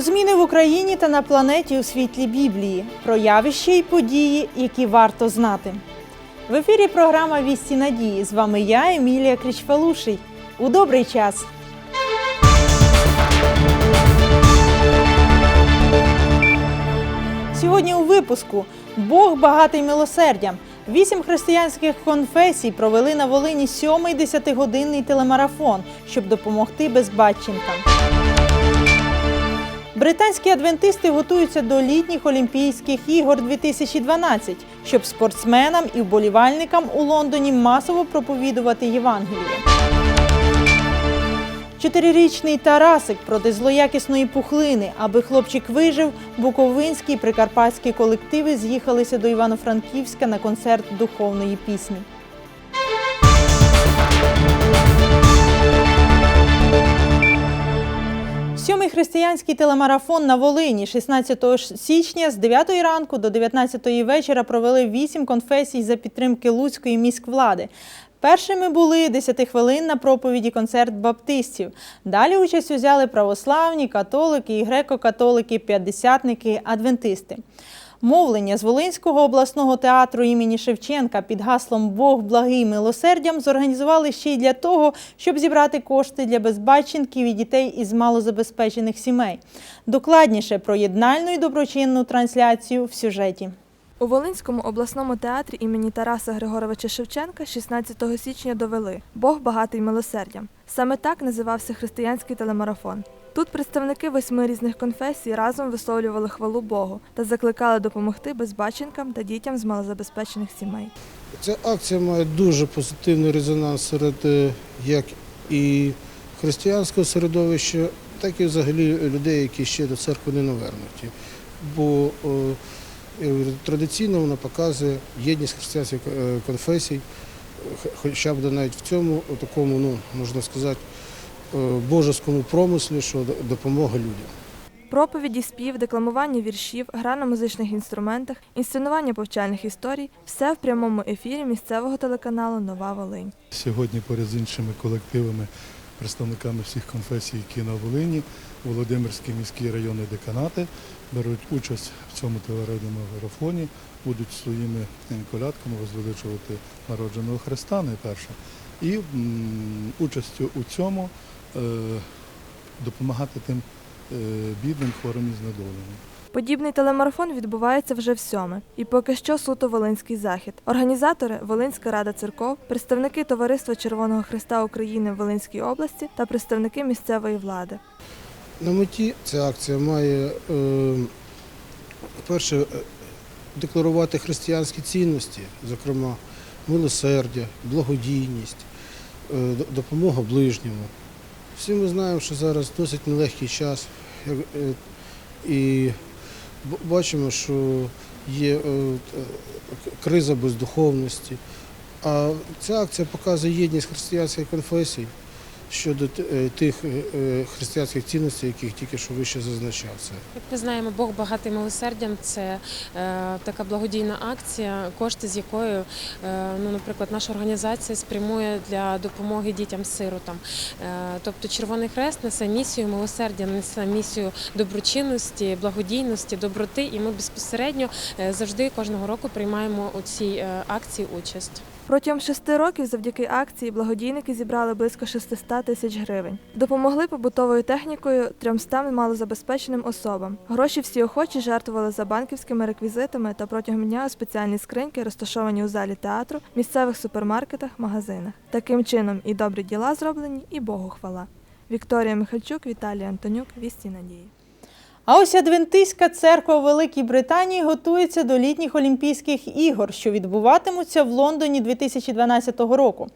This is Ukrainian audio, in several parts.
зміни в Україні та на планеті у світлі Біблії, про явища і події, які варто знати. В ефірі програма Вісті надії. З вами я, Емілія Крічфалуший. У добрий час! Сьогодні у випуску Бог багатий милосердям. Вісім християнських конфесій провели на Волині сьомий десятигодинний телемарафон, щоб допомогти безбатченкам. Британські адвентисти готуються до літніх Олімпійських ігор 2012, щоб спортсменам і вболівальникам у Лондоні масово проповідувати Євангеліє. Чотирирічний Тарасик проти злоякісної пухлини. Аби хлопчик вижив, буковинські і прикарпатські колективи з'їхалися до Івано-Франківська на концерт духовної пісні. Сьомий християнський телемарафон на Волині 16 січня з 9 ранку до 19 вечора провели вісім конфесій за підтримки Луцької міськвлади. Першими були 10 хвилин на проповіді концерт баптистів. Далі участь узяли православні, католики і греко-католики, п'ятдесятники, адвентисти. Мовлення з Волинського обласного театру імені Шевченка під гаслом Бог благий милосердям зорганізували ще й для того, щоб зібрати кошти для безбатченків і дітей із малозабезпечених сімей. Докладніше про єднальну і доброчинну трансляцію в сюжеті. У Волинському обласному театрі імені Тараса Григоровича Шевченка 16 січня довели Бог багатий милосердям. Саме так називався християнський телемарафон. Тут представники восьми різних конфесій разом висловлювали хвалу Богу та закликали допомогти безбаченкам та дітям з малозабезпечених сімей. Ця акція має дуже позитивний резонанс серед е, як і християнського середовища, так і взагалі людей, які ще до церкви не навернуті. Бо традиційно вона показує єдність християнських е, конфесій, хоча б навіть в цьому такому, ну можна сказати, божеському промислі, що допомога людям. Проповіді, спів, декламування віршів, гра на музичних інструментах, інсценування повчальних історій все в прямому ефірі місцевого телеканалу Нова Волинь. Сьогодні поряд з іншими колективами, представниками всіх конфесій, які на Волині, Володимирські міські районні деканати беруть участь в цьому телерадіомарафоні, будуть своїми е, колядками возвеличувати народженого Христа найперше. І м, участю у цьому е, допомагати тим е, бідним, хворим і знедоленим. Подібний телемарафон відбувається вже всьоме. І поки що суто Волинський захід. Організатори Волинська рада церков, представники Товариства Червоного Христа України в Волинській області та представники місцевої влади. На меті ця акція має, е, перше, е, декларувати християнські цінності, зокрема милосердя, благодійність, е, допомога ближньому. Всі ми знаємо, що зараз досить нелегкий час, е, і бачимо, що є е, к- криза бездуховності. А ця акція показує єдність християнських конфесій щодо е, тих е, е, християнських цінностей, яких тільки що вище зазначав це. Як ми знаємо, Бог багатий милосердям це така благодійна акція, кошти з якою, ну, наприклад, наша організація спрямує для допомоги дітям-сиротам. Тобто Червоний Хрест несе місію милосердя, несе місію доброчинності, благодійності, доброти, і ми безпосередньо завжди кожного року приймаємо у цій акції участь. Протягом шести років завдяки акції благодійники зібрали близько 600 тисяч гривень. Допомогли побутовою технікою 300 малозабезпеченим особам. Гроші всі охочі жертвували за банківськими реквізитами та протягом дня у спеціальні скриньки, розташовані у залі театру, місцевих супермаркетах, магазинах. Таким чином і добрі діла зроблені, і Богу хвала. Вікторія Михальчук, Віталій Антонюк, Вісті Надії. А ось Адвентистська церква у Великій Британії готується до літніх Олімпійських ігор, що відбуватимуться в Лондоні 2012 року.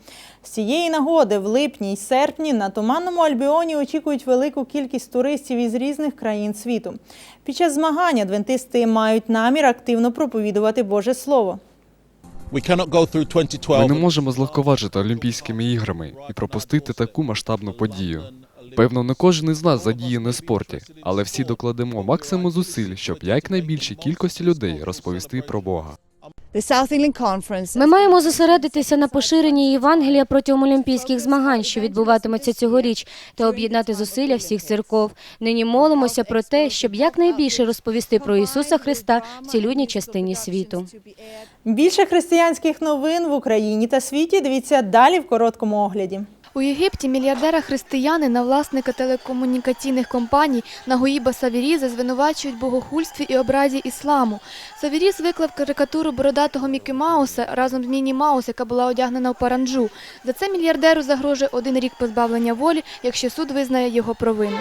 З цієї нагоди в липні й серпні на Туманному Альбіоні очікують велику кількість туристів із різних країн світу. Під час змагань адвентисти мають намір активно проповідувати Боже Слово. We cannot go through 2012. Ми не можемо злегковажити Олімпійськими іграми і пропустити таку масштабну подію. Певно, не кожен із нас задіяний у спорті, але всі докладемо максимум зусиль, щоб якнайбільшій кількості людей розповісти про Бога. Ми маємо зосередитися на поширенні Євангелія протягом олімпійських змагань, що відбуватимуться цьогоріч, та об'єднати зусилля всіх церков. Нині молимося про те, щоб якнайбільше розповісти про Ісуса Христа в цій людній частині світу. Більше християнських новин в Україні та світі дивіться далі в короткому огляді. У Єгипті мільярдера християнина, власника телекомунікаційних компаній Нагоїба Савіріза звинувачують богохульстві і образі ісламу. Савіріз виклав карикатуру бородатого Мікі Мауса разом з Міні Маус, яка була одягнена в паранджу. За це мільярдеру загрожує один рік позбавлення волі, якщо суд визнає його провину.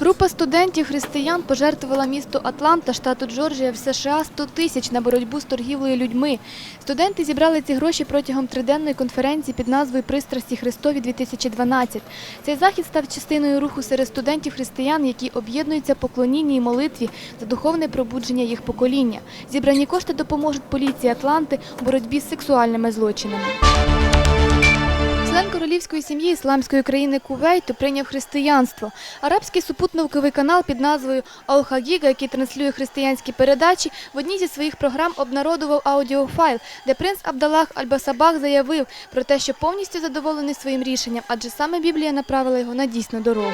Група студентів християн пожертвувала місту Атланта, штату Джорджія в США 100 тисяч на боротьбу з торгівлею людьми. Студенти зібрали ці гроші протягом триденної конференції під назвою Пристрасті Христові 2012. Цей захід став частиною руху серед студентів християн, які об'єднуються поклонінні і молитві за духовне пробудження їх покоління. Зібрані кошти допоможуть поліції Атланти у боротьбі з сексуальними злочинами. Член королівської сім'ї ісламської країни Кувейту прийняв християнство. Арабський супутниковий канал під назвою Ал-Хагіга, який транслює християнські передачі, в одній зі своїх програм обнародував аудіофайл, де принц Абдалах Аль-Басабах заявив про те, що повністю задоволений своїм рішенням, адже саме Біблія направила його на дійсну дорогу.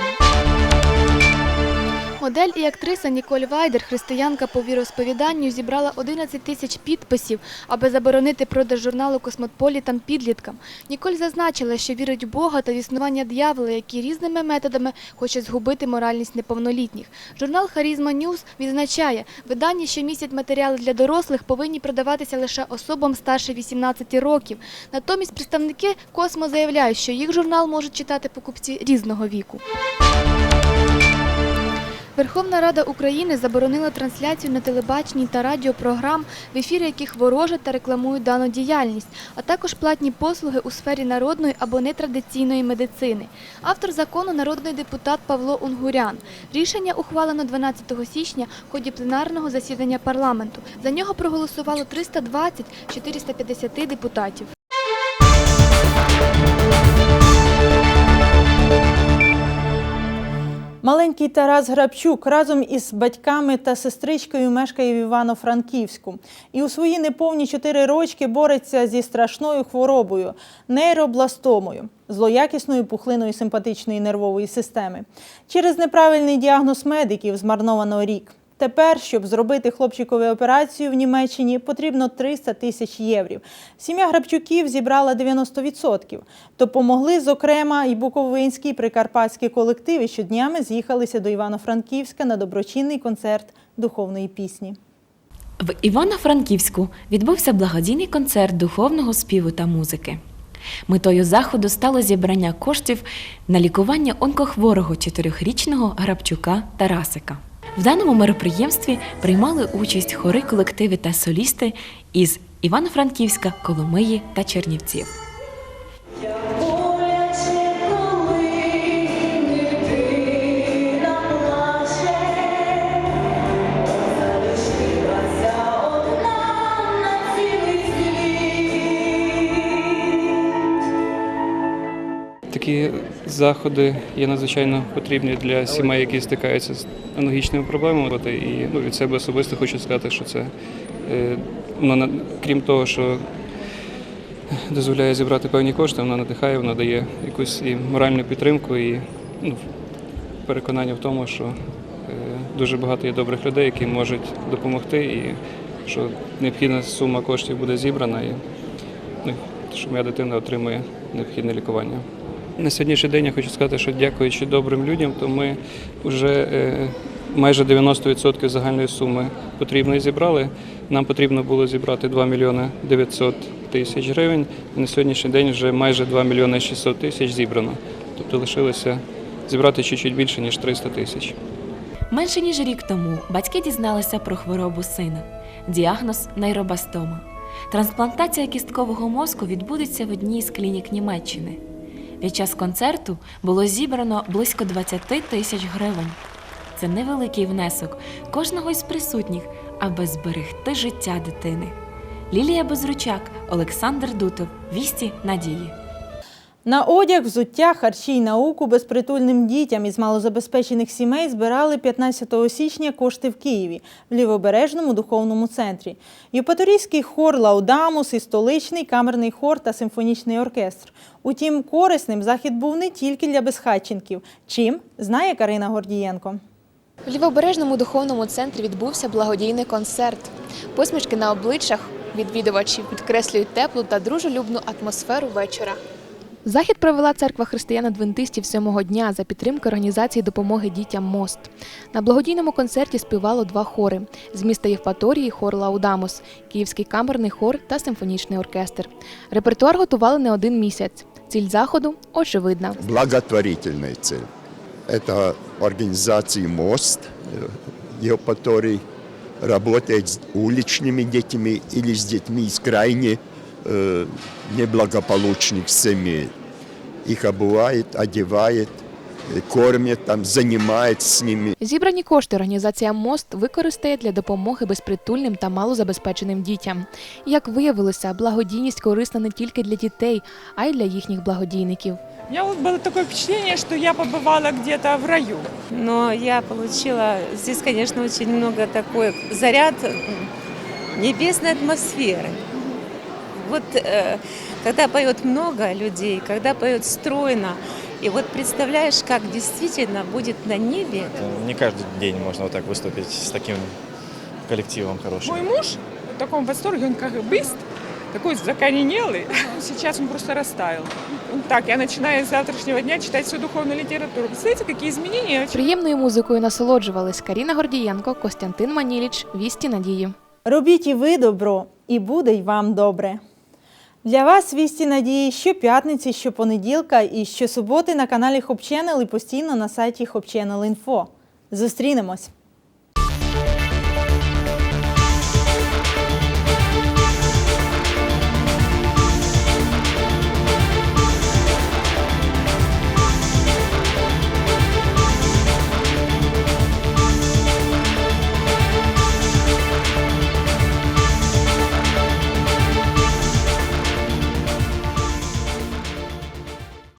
Модель і актриса Ніколь Вайдер, християнка по віросповіданню, зібрала 11 тисяч підписів, аби заборонити продаж журналу Космополітан підліткам. Ніколь зазначила, що вірить в Бога та в існування дьявола, які різними методами хочуть згубити моральність неповнолітніх. Журнал Харізма Ньюз відзначає, видання, що містять матеріали для дорослих, повинні продаватися лише особам старше 18 років. Натомість представники Космо заявляють, що їх журнал можуть читати покупці різного віку. Верховна Рада України заборонила трансляцію на телебаченні та радіопрограм, в ефірі яких ворожать та рекламують дану діяльність, а також платні послуги у сфері народної або нетрадиційної медицини. Автор закону народний депутат Павло Унгурян. Рішення ухвалено 12 січня в ході пленарного засідання парламенту. За нього проголосувало 320-450 депутатів. Маленький Тарас Грабчук разом із батьками та сестричкою мешкає в Івано-Франківську. І у свої неповні чотири рочки бореться зі страшною хворобою нейробластомою, злоякісною пухлиною симпатичної нервової системи. Через неправильний діагноз медиків змарновано рік. Тепер, щоб зробити хлопчикові операцію в Німеччині, потрібно 300 тисяч євро. Сім'я Грабчуків зібрала 90%. Допомогли, зокрема, і буковинські, і прикарпатські колективи, що днями з'їхалися до Івано-Франківська на доброчинний концерт духовної пісні. В Івано-Франківську відбувся благодійний концерт духовного співу та музики. Метою заходу стало зібрання коштів на лікування онкохворого чотирьохрічного Грабчука Тарасика. В даному мероприємстві приймали участь хори колективи та солісти із Івано-Франківська, Коломиї та Чернівців. Заходи є надзвичайно потрібні для сімей, які стикаються з аналогічними проблемами. І ну, від себе особисто хочу сказати, що це е, воно крім того, що дозволяє зібрати певні кошти, воно надихає, воно дає якусь і моральну підтримку, і ну, переконання в тому, що е, дуже багато є добрих людей, які можуть допомогти, і що необхідна сума коштів буде зібрана, і ну, що моя дитина отримує необхідне лікування. На сьогоднішній день я хочу сказати, що дякуючи добрим людям, то ми вже е, майже 90% загальної суми потрібної зібрали. Нам потрібно було зібрати 2 мільйони 900 тисяч гривень. На сьогоднішній день вже майже 2 мільйони 600 тисяч зібрано. Тобто лишилося зібрати чуть-чуть більше, ніж 300 тисяч. Менше ніж рік тому батьки дізналися про хворобу сина. Діагноз нейробастома. Трансплантація кісткового мозку відбудеться в одній з клінік Німеччини. Під час концерту було зібрано близько 20 тисяч гривень. Це невеликий внесок кожного із присутніх, аби зберегти життя дитини. Лілія Безручак, Олександр Дутов, Вісті Надії. На одяг, взуття, харчі й науку безпритульним дітям із малозабезпечених сімей збирали 15 січня кошти в Києві в лівобережному духовному центрі. Євпаторійський хор Лаудамус і столичний камерний хор та симфонічний оркестр. Утім, корисним захід був не тільки для безхатченків. Чим знає Карина Гордієнко. В Лівобережному духовному центрі відбувся благодійний концерт. Посмішки на обличчях відвідувачів підкреслюють теплу та дружелюбну атмосферу вечора. Захід провела церква християн-адвентистів сьомого дня за підтримки організації допомоги дітям Мост. На благодійному концерті співало два хори з міста Євпаторії хор Лаудамус, Київський камерний хор та симфонічний оркестр. Репертуар готували не один місяць. Ціль заходу очевидна. благотворительная цель. Это организации МОСТ, э, Евпаторий, работает с уличными детьми или с детьми из крайне э, неблагополучных семей. Их обувает, одевает, э, кормит, там, занимается с ними. Зібрані кошти організація Мост використає для допомоги безпритульним та малозабезпеченим дітям. Як виявилося, благодійність корисна не тільки для дітей, а й для їхніх благодійників. У меня вот было такое впечатление, что я побывала где-то в раю. Но я получила здесь, конечно, очень много такой заряд м, небесной атмосферы. Вот э, когда поет много людей, когда поет стройно, и вот представляешь, как действительно будет на небе Не каждый день можно вот так выступить с таким коллективом хорошим. Мой муж в таком восторге, он как быст, такой закоренелый. Сейчас он просто растаял. Он так, я начинаю с завтрашнего дня читать всю духовную литературу. Представляете, какие изменения? Приємною музикою насолоджувались Каріна Гордієнко, Костянтин Маніліч, Вісті Надії. Робіть і ви добро, і буде й вам добре. Для вас вісті надії щоп'ятниці, щопонеділка і щосуботи на каналі Хопченел і постійно на сайті Хопченел.Інфо. Зустрінемось!